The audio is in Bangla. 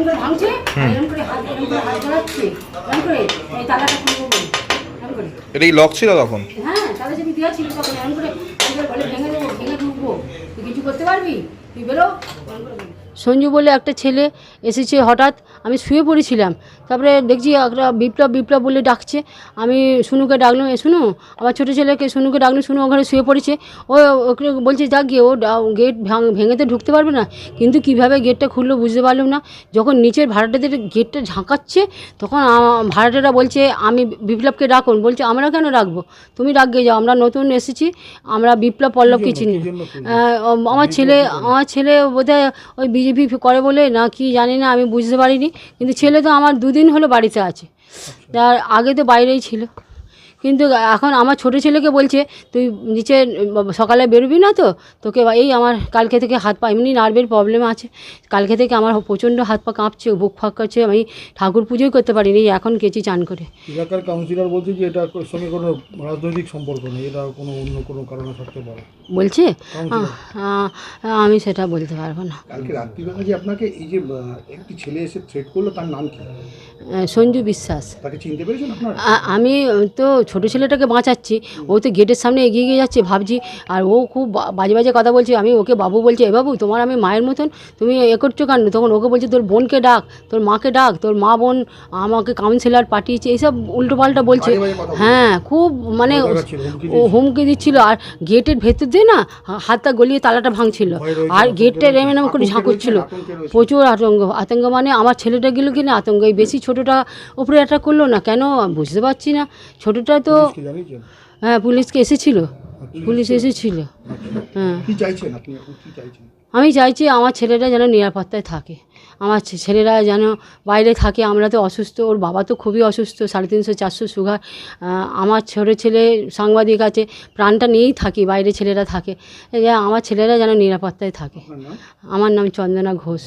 এরকম করে ভাঙছে এরকম করে হাত এরকম করে হাত ধরাচ্ছে এরকম করে এই তালাটা খুলবো বলে এরকম করে। এটা কি লক ছিল তখন? হ্যাঁ তাহলে যদি দেওয়া ছিল তখন এরকম করে এরকম বলে ভেঙে দেবো ভেঙে ঢুকবো। তুই কিছু করতে পারবি? তুই বেরো। সঞ্জু বলে একটা ছেলে এসেছে হঠাৎ আমি শুয়ে পড়েছিলাম। তারপরে দেখছি একটা বিপ্লব বিপ্লব বলে ডাকছে। আমি শুনুকে ডাকলাম এ শুনু আমার ছোটো ছেলেকে শুনুকে ডাকলাম শুনু ওখানে শুয়ে পড়েছে। ও ওকে বলছে যা গিয়ে ও গেট ভাঙ- তো ঢুকতে পারবে না। কিন্তু কীভাবে গেটটা খুললো বুঝতে পারলাম না। যখন নিচের ভাড়াটাদের গেটটা ঝাঁকাচ্ছে তখন ভাড়াটেরা বলছে আমি বিপ্লবকে ডাকুন। বলছে আমরা কেন ডাকবো? তুমি ডাকগে যাও আমরা নতুন এসেছি আমরা বিপ্লব পল্লবকে চিনি। আমার ছেলে আমার ছেলে বোধহয় ওই বিজেপি করে বলে না কি জানি না আমি বুঝতে পারিনি। কিন্তু ছেলে তো আমার দুদিন হলো বাড়িতে আছে। তার আগে তো বাইরেই ছিল। কিন্তু এখন আমার ছোটো ছেলেকে বলছে তুই নিচে সকালে বেরোবি না তো? তোকে এই আমার কালকে থেকে হাত পা এমনি নার্ভের প্রবলেম আছে। কালকে থেকে আমার প্রচণ্ড হাত পা কাঁপছে বুক ফাঁক করছে আমি ঠাকুর পুজোই করতে পারিনি এখন কেচি চান করে। এলাকার কাউন্সিলর বলছে যে এটা সঙ্গে কোনো রাজনৈতিক সম্পর্ক নেই এটা কোনো অন্য কোনো কারণে থাকতে পারে। বলছে? আমি সেটা বলতে পারব না। কালকে রাত্রিবেলা যে আপনাকে এই যে একটি ছেলে এসে থ্রেট করল তার নাম কি? সঞ্জু বিশ্বাস। তাকে চিনতে পেরেছেন আমি তো ছোটো ছেলেটাকে বাঁচাচ্ছি ও তো গেটের সামনে এগিয়ে গিয়ে যাচ্ছে ভাবছি আর ও খুব বাজে বাজে কথা বলছে আমি ওকে বাবু বলছে এ বাবু তোমার আমি মায়ের মতন তুমি এ করছ কেন তখন ওকে বলছে তোর বোনকে ডাক তোর মাকে ডাক তোর মা বোন আমাকে কাউন্সিলর পাঠিয়েছে এইসব উল্টোপাল্টা বলছে। হ্যাঁ খুব মানে ও হুমকি দিচ্ছিল আর গেটের ভেতর দিয়ে না হাতটা গলিয়ে তালাটা ভাঙছিল আর গেটটা। এমন এমন করে ঝাঁকুচ্ছিল। প্রচুর আতঙ্ক আতঙ্ক মানে আমার ছেলেটা গেল কিনা আতঙ্ক এই বেশি ছোটোটা উপরে অ্যাটাক করল না কেন বুঝতে পারছি না ছোটোটা তো হ্যাঁ পুলিশকে এসেছিল? পুলিশ এসেছিল। হ্যাঁ। কি চাইছেন আমি চাইছি আমার ছেলেরা যেন নিরাপত্তায় থাকে। আমার ছেলেরা যেন বাইরে থাকে। আমরা তো অসুস্থ ওর বাবা তো খুবই অসুস্থ সাড়ে তিনশো চারশো সুগার। আমার ছোটো ছেলে সাংবাদিক আছে প্রাণটা নিয়েই থাকি বাইরে ছেলেরা থাকে। আমার ছেলেরা যেন নিরাপত্তায় থাকে। আমার নাম চন্দনা ঘোষ।